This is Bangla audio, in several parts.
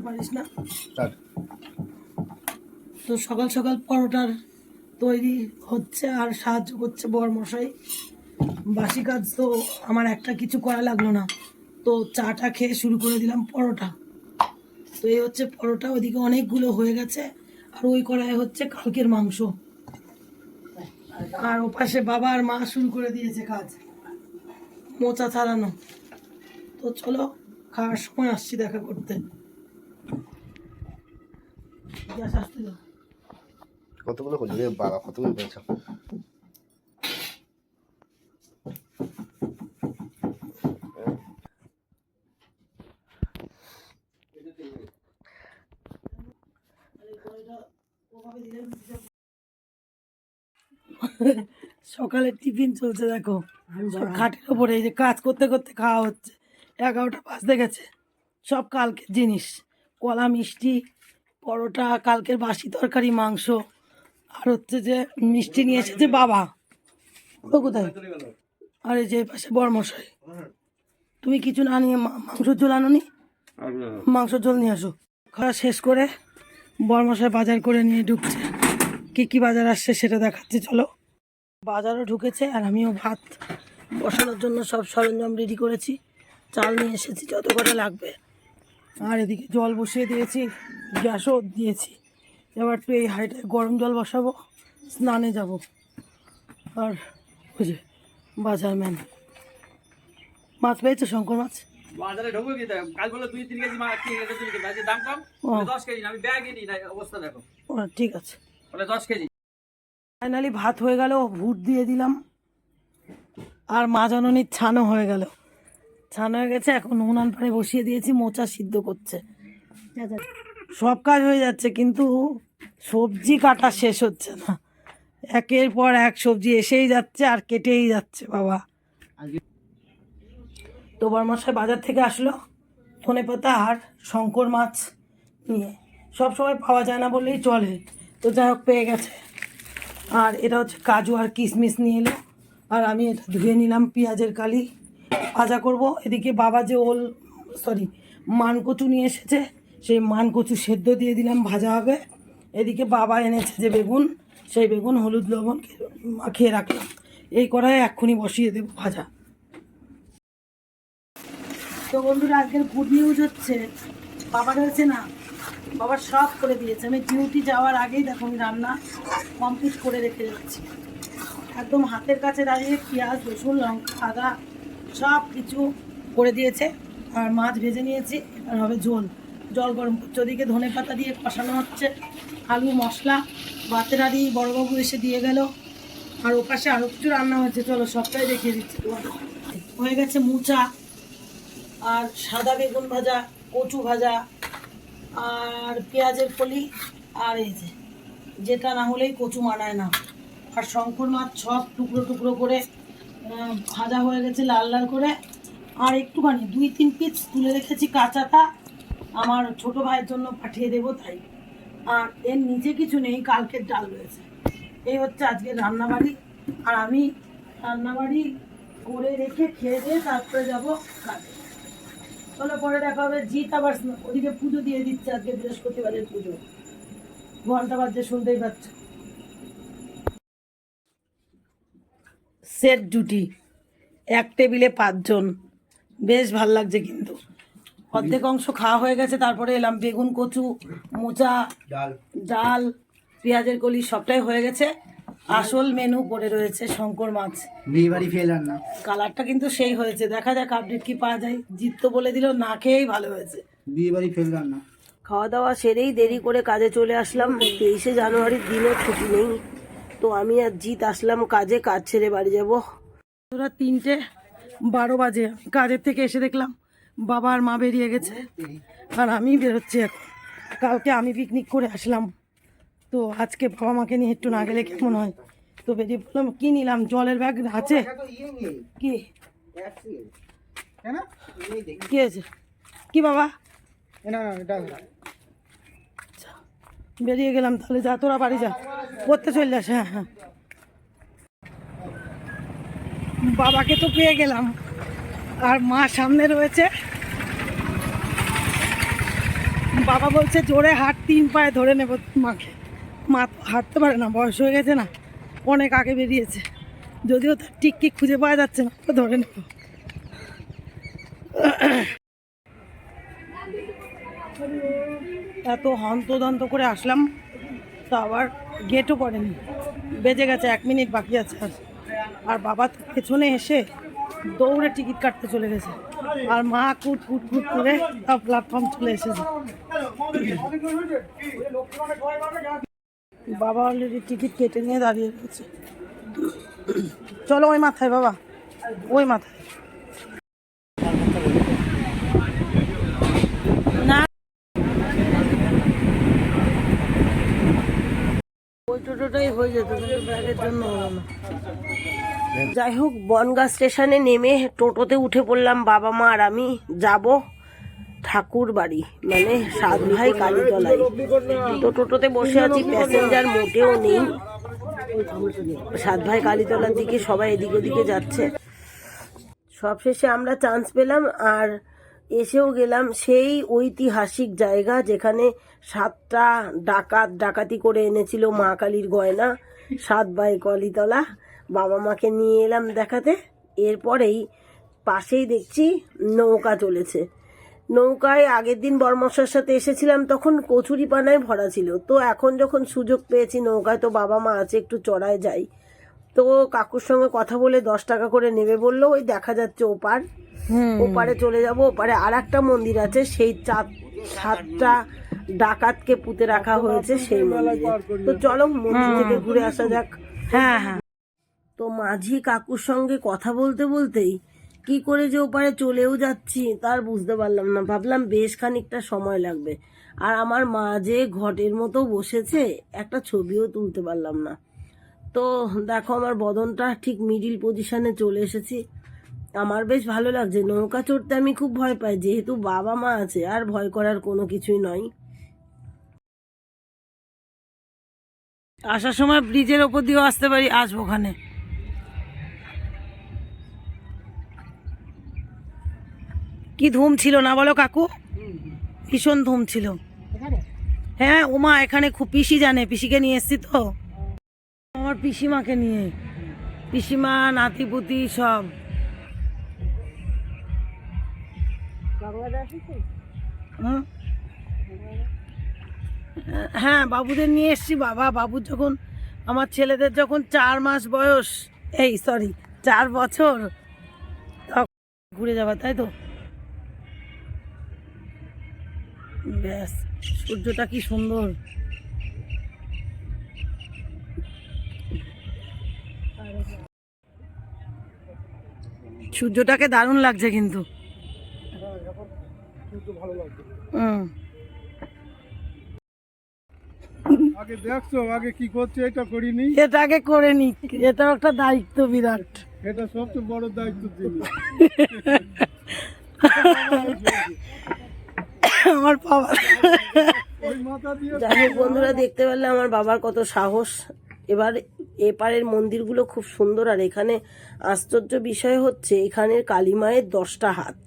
পারিস না। তো সকাল সকাল পরোটার তৈরি হচ্ছে আর সাহায্য করছে বরমশাই। বাসি কাজ তো আমার একটা কিছু করা লাগল না। তো চাটা খেয়ে শুরু করে দিলাম পরোটা। তো এই হচ্ছে পরোটা ওইদিকে অনেকগুলো হয়ে গেছে। আর ওই কড়াই হচ্ছে কালকের মাংস। আর ওপাশে বাবা আর মা শুরু করে দিয়েছে কাজ। মোচা ছাড়ানো। তো চলো খাওয়ার সময় আসছি দেখা করতে। কতগুলো করলি রে বাবা কতগুলো করেছ সকালে টিফিন চলছে দেখো। খাটের ওপরে এই যে কাজ করতে করতে খাওয়া হচ্ছে। এগারোটা বাজতে গেছে। সব কালকের জিনিস। কলা মিষ্টি পরোটা, কালকের বাসি তরকারি, মাংস। আর হচ্ছে যে মিষ্টি নিয়ে এসেছে বাবা। ও কোথায়? আর এই যে পাশে বরমশাই। তুমি কিছু না নিয়ে মাংসের ঝোল আনোনি? মাংসের ঝোল নিয়ে আসো। খাওয়া শেষ করে বরমশাই বাজার করে নিয়ে ঢুকছে। কি কি বাজার আসছে সেটা দেখাচ্ছি, চলো। বাজারও ঢুকেছে আর আমিও ভাত বসানোর জন্য সব সরঞ্জাম রেডি করেছি। চাল নিয়ে এসেছি, যত কটা লাগবে। আর এদিকে জল বসিয়ে দিয়েছি গ্যাসও দিয়েছি। এবার একটু এই হাইটায় গরম জল বসাবো স্নানে যাব। আর বুঝে বাজার ম্যান। মাছ পেয়েছ শঙ্কর মাছ? বাজারে ঢুকবো কি? কাল বলে দুই তিন কেজি মাছ তিন কেজি দুই কেজি। দাম কম দশ কেজি আমি ব্যাগই নিই না অবস্থা দেখো। ও ঠিক আছে। বলে দশ কেজি। ফাইনালি ভাত হয়ে গেল ভুট দিয়ে দিলাম। আর মা জননীর ছানো হয়ে গেল। ছানো হয়ে গেছে, এখন উনান পাড়ে বসিয়ে দিয়েছি, মোচা সিদ্ধ করছে। সব কাজ হয়ে যাচ্ছে, কিন্তু সবজি কাটা শেষ হচ্ছে না। একের পর এক সবজি এসেই যাচ্ছে আর কেটেই যাচ্ছে, বাবা। তোবার মশাই বাজার থেকে আসলো, ধনে পাতা আর শঙ্কর মাছ নিয়ে। সব সময় পাওয়া যায় না বললেই চলে, তো যাই হোক, পেয়ে গেছে। আর এটা হচ্ছে কাজু আর কিশমিশ নিয়ে এলো, আর আমি এটা ধুয়ে নিলাম, পেঁয়াজের কালি। ভাজা করব। এদিকে বাবা যে ওল সরি মানকচু নিয়ে এসেছে, সেই মানকচু সেদ্ধ দিয়ে দিলাম, ভাজা হবে। এদিকে বাবা এনেছে যে বেগুন, সেই বেগুন, হলুদ, লবণ মাখিয়ে রাখলাম। এই কড়াই এক্ষুনি বসিয়ে দেবো ভাজা। তো বন্ধুরা, আজকের গুড নিউজ হচ্ছে, বাবা রয়েছে না, বাবা সব করে দিয়েছে। আমি ডিউটি যাওয়ার আগেই দেখো আমি রান্না কমপ্লিট করে রেখে যাচ্ছি। একদম হাতের কাছে দাঁড়িয়ে পেঁয়াজ, রসুন, লঙ্কা, আদা সব কিছু করে দিয়েছে। আর মাছ ভেজে নিয়েছি আর হবে ঝোল। জল গরম ওদিকে ধনে পাতা দিয়ে কষানো হচ্ছে। আলু, মশলা বাতেরারি বড়বাবু এসে দিয়ে গেল। আর ওপাশে আরও কিছু রান্না হয়েছে। চলো সবটাই দেখিয়ে দিচ্ছি হয়ে গেছে মুচা, আর সাদা বেগুন ভাজা, কচু ভাজা, আর পেঁয়াজের কলি আর এই যেটা না হলেই কচু মানায় না। আর শঙ্কর মাছ সব টুকরো টুকরো করে ভাজা হয়ে গেছে লাল লাল করে। আর একটুখানি, দুই তিন পিস তুলে রেখেছি কাঁচাটা আমার ছোট ভাইয়ের জন্য পাঠিয়ে দেবো তাই। আর এর নিচে কিছু নেই, কালকের ডাল রয়েছে। এই হচ্ছে আজকে রান্নাবাড়ি। আর আমি রান্নাবাড়ি করে রেখে খেয়ে দিয়ে তারপরে যাব কাজে। চলো, পরে দেখা হবে। জিত আবার ওদিকে পুজো দিয়ে দিচ্ছে আজকে বৃহস্পতিবারের পুজো। ঘণ্টা বাজছে, শুনতেই পাচ্ছ। সেট ডিউটি এক টেবিলে পাঁচজন। বেশ ভালো লাগছে কিন্তু। অর্ধেক অংশ খাওয়া হয়ে গেছে তারপরে এলাম বেগুন কচু মোচা ডাল। ডাল পেঁয়াজের কলি সবটাই হয়ে গেছে। আসল মেনু পড়ে রয়েছে শঙ্কর মাছ। বিয়ে বাড়ি ফেলার না কালারটা কিন্তু সেই হয়েছে। দেখা যাক আপডেট কি পাওয়া যায়। জিত তো বলে দিল না খেয়েই ভালো হয়েছে। বিয়ে বাড়ি ফেললাম না খাওয়া দাওয়া সেরেই দেরি করে কাজে চলে আসলাম। তেইশে জানুয়ারির দিনও ছুটি নেই। তো আমি আর জিত আসলাম কাজে কাজ ছেড়ে বাড়ি যাব। ওরা তিনটে বারো বাজে আমি কাজের থেকে এসে দেখলাম বাবা আর মা বেরিয়ে গেছে। আর আমি বেরোচ্ছি এখন। কালকে আমি পিকনিক করে আসলাম। তো আজকে বাবা মাকে নিয়ে একটু না গেলে কেমন হয়? তো বেরিয়ে বললাম কি নিলাম? জলের ব্যাগ আছে? কি? কি আছে? কি বাবা? বেরিয়ে গেলাম, তাহলে যা, তোরা বাড়ি যা। পড়তে চলে যাস হ্যাঁ হ্যাঁ। বাবাকে তো পেয়ে গেলাম। আর মা সামনে রয়েছে। বাবা বলছে, জোরে হাত তিন পায়ে ধরে নেব মাকে। মা তো হাঁটতে পারে না, বয়স হয়ে গেছে না, অনেক আগে বেরিয়েছে। যদিও তার টিকটি খুঁজে পাওয়া যাচ্ছে না, ধরে নেব। এত হন্তদন্ত করে আসলাম, তো আবার গেটও পড়েনি বেজে গেছে, এক মিনিট বাকি আছে আর। আর বাবা পেছনে এসে দৌড়ে টিকিট কাটতে চলে গেছে। আর মা কুট কুট কুট করে প্ল্যাটফর্ম চলে এসেছে। বাবা অলরেডি টিকিট কেটে নিয়ে দাঁড়িয়ে রয়েছে। চলো ওই মাথায় বাবা, ওই মাথায় না টোটোটাই হয়ে যেত, কিন্তু ব্যাগের জন্য হলো না। যাই হোক, বনগা স্টেশনে নেমে টোটোতে উঠে পড়লাম বাবা মা আর আমি। যাব ঠাকুর বাড়ি মানে সাত ভাই কালীতলায়। তো টোটোতে বসে আছি, প্যাসেঞ্জার মোটেও নেই। সাত ভাই কালীতলার দিকে সবাই এদিক ওদিকে যাচ্ছে। সবশেষে আমরা চান্স পেলাম, আর এসেও গেলাম সেই ঐতিহাসিক জায়গা যেখানে সাতটা ডাকাত ডাকাতি করে এনেছিল মা কালীর গয়না, সাত বাই কলিতলা। বাবা মাকে নিয়ে এলাম দেখাতে। এরপরেই পাশেই দেখছি নৌকা চলেছে। নৌকায় আগের দিন বর্মশার সাথে এসেছিলাম, তখন কচুরি পানায় ভরা ছিল। তো এখন যখন সুযোগ পেয়েছি নৌকায়, তো বাবা মা আছে, একটু চড়ায় যাই। তো কাকুর সঙ্গে কথা বলে দশ টাকা করে নেবে বলল, ওই দেখা যাচ্ছে ওপার। ওপারে চলে যাব ওপারে আর একটা মন্দির আছে সেই চার সাতটা ডাকাতকে পুঁতে রাখা হয়েছে সেই মন্দিরে। তো চলো মন্দির থেকে ঘুরে আসা যাক। হ্যাঁ হ্যাঁ। তো মাঝি কাকুর সঙ্গে কথা বলতে বলতেই কি করে যে ওপারে চলেও যাচ্ছি তার বুঝতে পারলাম না। ভাবলাম বেশ খানিকটা সময় লাগবে। আর আমার মা যে ঘটের মতো বসেছে একটা ছবিও তুলতে পারলাম না। তো দেখো আমার বদনটা ঠিক মিডিল পজিশনে চলে এসেছি। আমার বেশ ভালো লাগছে। নৌকা চড়তে আমি খুব ভয় পাই যেহেতু বাবা মা আছে আর ভয় করার কোনো কিছুই নয়। আসার সময় ব্রিজের ওপর দিয়েও আসতে পারি আসব ওখানে। কি ধুম ছিল না বলো কাকু? ভীষণ ধুম ছিল। হ্যাঁ ওমা এখানে খুব পিসি জানে পিসিকে নিয়ে এসছি তো। আমার পিসিমাকে নিয়ে। পিসিমা নাতিপুতি সব। হ্যাঁ বাবুদের নিয়ে এসছি বাবা। বাবু যখন, আমার ছেলেদের যখন চার মাস বয়স, এই সরি চার বছর ঘুরে যাবা, তাই তো? ব্যাস, সূর্যটা কি সুন্দর। সূর্যটাকে দারুণ লাগছে কিন্তু। হুম। আগে দেখছ আগে কি করছে এটা করিনি। এটা আগে করে নি এটা একটা দায়িত্ব বিরাট। এটা সবচেয়ে বড় দায়িত্ব আমার বাবা ওই মাথা দিয়ে যাই হোক বন্ধুরা দেখতে পারলে আমার বাবার কত সাহস। এবার এপারের মন্দিরগুলো খুব সুন্দর আর এখানে আশ্চর্য বিষয় হচ্ছে এখানের কালী মায়ের দশটা হাত।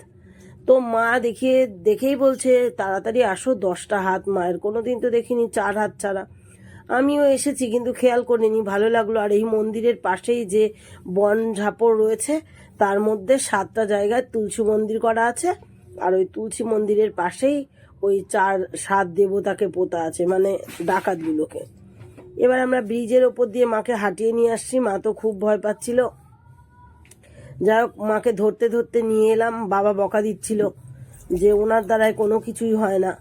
তো মা দেখিয়ে, দেখেই বলছে, তাড়াতাড়ি আসো, দশটা হাত মায়ের। কোনোদিন তো দেখিনি চার হাত ছাড়া। আমিও এসেছি, কিন্তু খেয়াল করিনি, ভালো লাগল। আর এই মন্দিরের পাশেই যে বন ঝাপড় রয়েছে, তার মধ্যে সাতটা জায়গায় তুলসী মন্দির করা আছে। আর ওই তুলসী মন্দিরের পাশেই ওই চার, সাত দেবতাকে পোতা আছে মানে ডাকাতগুলোকে। এবার আমরা ব্রিজের ওপর দিয়ে মাকে হাঁটিয়ে নিয়ে আসছি। মা তো খুব ভয় পাচ্ছিল। যাই হোক, মাকে ধরতে ধরতে নিয়ে এলাম, বাবা বকা দিচ্ছিল যে ওনার দ্বারায় কোনো কিছুই হয় না।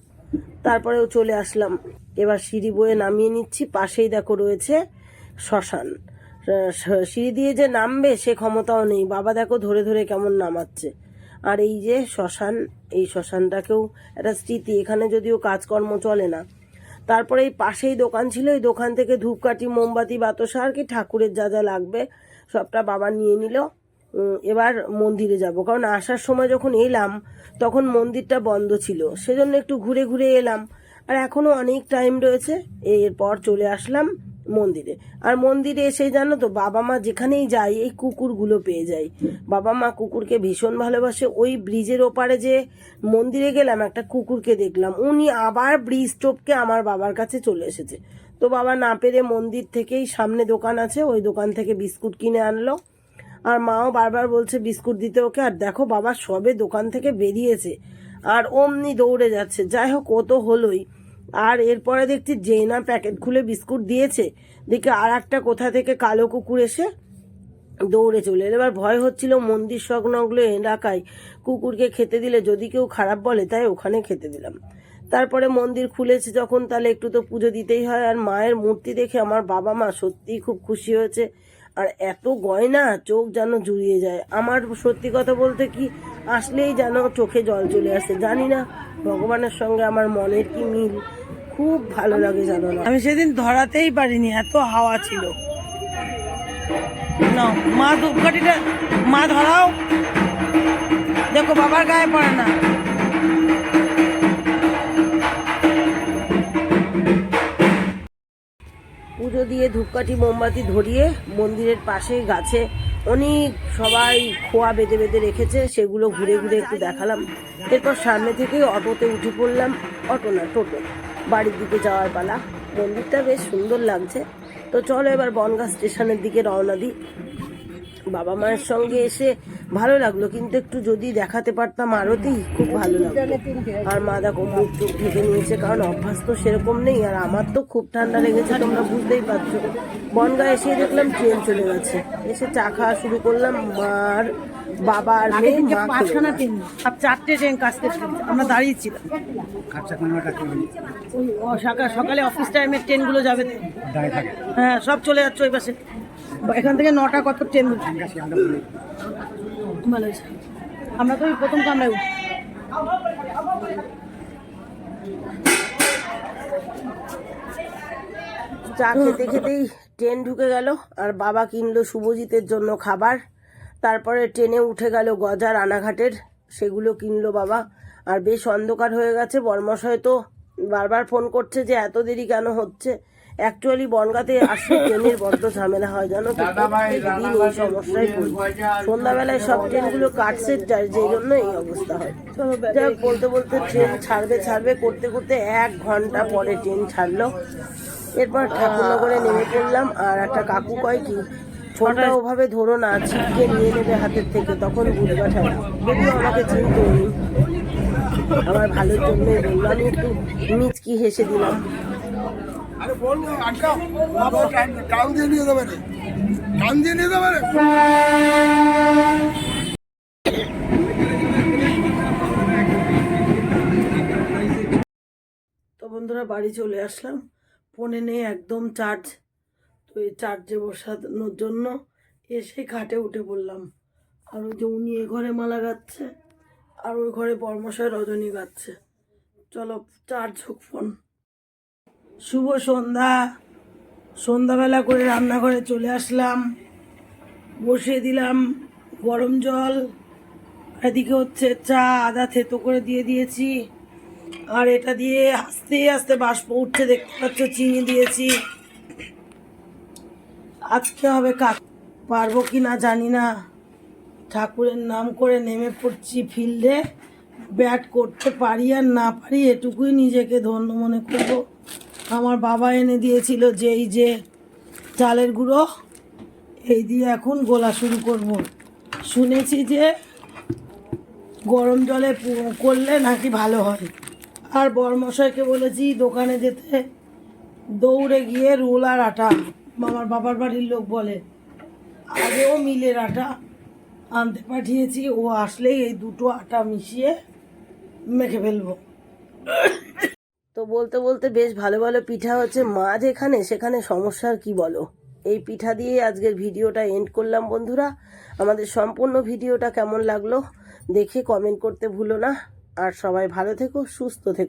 তারপরেও চলে আসলাম। এবার সিঁড়ি বয়ে নামিয়ে নিচ্ছি, পাশেই দেখো রয়েছে শ্মশান। সিঁড়ি দিয়ে যে নামবে সে ক্ষমতাও নেই। বাবা দেখো ধরে ধরে কেমন নামাচ্ছে। আর এই যে শ্মশান, এই শ্মশানটাকেও একটা স্মৃতি, এখানে যদিও কাজকর্ম চলে না। তারপরে এই পাশেই দোকান ছিল, এই দোকান থেকে ধূপকাঠি, মোমবাতি, বাতাসা আর কি ঠাকুরের যা যা লাগবে সবটা বাবা নিয়ে নিল। এবার মন্দিরে যাব। কারণ আসার সময় যখন এলাম, তখন মন্দিরটা বন্ধ ছিল। সেজন্য একটু ঘুরে ঘুরে এলাম। আর এখনও অনেক টাইম রয়েছে। এরপর চলে আসলাম মন্দিরে। আর মন্দিরে এসে জানো তো, বাবা মা যেখানেই যাই এই কুকুরগুলো পেয়ে যাই বাবা মা কুকুরকে ভীষণ ভালোবাসে। ওই ব্রিজের ওপারে যে মন্দিরে গেলাম, একটা কুকুরকে দেখলাম। উনি আবার ব্রিজ টপকে আমার বাবার কাছে চলে এসেছে। তো বাবা না পেরে মন্দির থেকেই সামনে দোকান আছে। ওই দোকান থেকে বিস্কুট কিনে আনলো। আর মাও বারবার বলছে বিস্কুট দিতে ওকে, আর দেখো বাবা সবে দোকান থেকে বেরিয়েছে। আর অমনি দৌড়ে যাচ্ছে। যাই হোক, ও তো হলোই। আর এরপরে দেখছি জেনা প্যাকেট খুলে বিস্কুট দিয়েছে। দেখি আর একটা কোথা থেকে কালো কুকুর এসে দৌড়ে চলে এবার ভয় হচ্ছিল মন্দির সংলগ্ন এলাকায় কুকুরকে খেতে দিলে। যদি কেউ খারাপ বলে, তাই ওখানে খেতে দিলাম। তারপরে মন্দির খুলেছে যখন, তাহলে একটু তো পুজো দিতেই হয়। আর মায়ের মূর্তি দেখে আমার বাবা মা সত্যিই খুব খুশি হয়েছে। আর এত গয়না, চোখ যেন জুড়িয়ে যায়। আমার সত্যি কথা বলতে কি, আসলেই যেন চোখে জল চলে আসে। জানি না, ভগবানের সঙ্গে আমার মনের কি মিল? খুব ভালো লাগে জানো না। আমি সেদিন ধরাতেই পারিনি, এত হাওয়া ছিল। নাও, মা ধূপকাঠিটা, মা ধরাও। দেখো, বাবার গায়ে পড়ে না। পুজো দিয়ে ধূপকাঠি, মোমবাতি ধরিয়ে মন্দিরের পাশে গাছে অনেক সবাই খোয়া বেঁধে বেঁধে রেখেছে, সেগুলো ঘুরে ঘুরে একটু দেখালাম। এরপর সামনে থেকে অটোতে উঠে পড়লাম অটো না, টোটো। বাড়ির দিকে যাওয়ার পালা। মন্দিরটা বেশ সুন্দর লাগছে। তো চলো এবার বনগাঁ স্টেশনের দিকে রওনা দিই। বাবা মায়ের সঙ্গে এসে ভালো লাগল কিন্তু একটু যদি দেখাতে পারতাম আরতি খুব ভালো লাগল। আর মা দেখো মুখ চোখ ঢেকে নিয়েছে কারণ অভ্যাস তো সেরকম নেই আর আমার তো খুব ঠান্ডা লেগেছে তোমরা বুঝতেই পারছ। বনগা এসে দেখলাম ট্রেন চলে গেছে। এসে চা খাওয়া শুরু করলাম মার বাবা আর মেয়ে মা পাঁচখানা ট্রেন আর চারটে ট্রেন কাজতে আমরা দাঁড়িয়েছিলাম সকাল সকালে অফিস টাইমের ট্রেনগুলো যাবে। হ্যাঁ সব চলে যাচ্ছে ওই পাশে। এখান থেকে নটা কত ট্রেন আমরা ভালো হয়েছে আমরা তো ওই প্রথম কামরায় উঠি চা খেতে খেতেই ট্রেন ঢুকে গেল আর বাবা কিনলো শুভজিতের জন্য খাবার। তারপরে ট্রেনে উঠে গেল গজা রানাঘাটের সেগুলো কিনলো বাবা। আর বেশ অন্ধকার হয়ে গেছে বর্মশয় তো বারবার ফোন করছে যে এত দেরি কেন হচ্ছে? অ্যাকচুয়ালি বনগাতে আসলে ট্রেনের বড্ড ঝামেলা হয় জানো তো? এই সমস্যায় পড়ি। সন্ধ্যাবেলায় সব ট্রেনগুলো কাটছে যার যে জন্য এই অবস্থা হয়। যাই হোক, বলতে বলতে ট্রেন ছাড়বে ছাড়বে করতে করতে এক ঘণ্টা পরে ট্রেন ছাড়লো। এরপর ঠাকুরনগরে নেমে পড়লাম আর একটা কাকু কয় কি ফোনটা ওভাবে ধরো না ছিটকে নিয়ে নেবে হাতের থেকে তখন বুঝবা ঠাকুর যদিও আমাকে চিনতো আমার ভালোর জন্যই বলল আমি একটু মিচকি হেসে দিলাম। টাউন তো বন্ধুরা, বাড়ি চলে আসলাম। ফোনে নেই, একদম চার্জ তো এই চার্জে বসানোর জন্য এসে খাটে উঠে পড়লাম। আর ওই যে উনি এ ঘরে মালা গাচ্ছে, আর ওই ঘরে বর্মশায় রজনী গাচ্ছে। চলো চার্জ হোক ফোন শুভ সন্ধ্যা। সন্ধ্যাবেলা করে রান্নাঘরে চলে আসলাম। বসিয়ে দিলাম গরম জল। এদিকে হচ্ছে চা, আদা, থেতো করে দিয়ে দিয়েছি। আর এটা দিয়ে আস্তে আস্তে বাষ্প উঠছে, দেখতে পাচ্ছ, চিনি দিয়েছি। আজকে হবে কাজ পারব কি না জানি না। ঠাকুরের নাম করে নেমে পড়ছি ফিল্ডে। ব্যাট করতে পারি আর না পারি, এটুকুই নিজেকে ধন্য মনে করব। আমার বাবা এনে দিয়েছিল যে এই যে চালের গুঁড়ো, এই দিয়ে এখন গোলা শুরু করব। শুনেছি যে গরম জলে করলে নাকি ভালো হয়। আর বরমশাইকে বলেছি, দোকানে যেতে দৌড়ে গিয়ে রোল আর আটা। আমার বাবার বাড়ির লোক বলে, আগেও মিলের আটা আনতে পাঠিয়েছি, ও আসলেই এই দুটো আটা মিশিয়ে মেখে ফেলব। তো বলতে বলতে বেশ ভালো ভালো পিঠা হচ্ছে মা যেখানে সেখানে সমস্যার কি বলো? এই পিঠা দিয়ে আজকের ভিডিওটা এন্ড করলাম বন্ধুরা। আমাদের সম্পূর্ণ ভিডিওটা কেমন লাগল দেখে কমেন্ট করতে ভুলো না। আর সবাই ভালো থেকো, সুস্থ থেকো।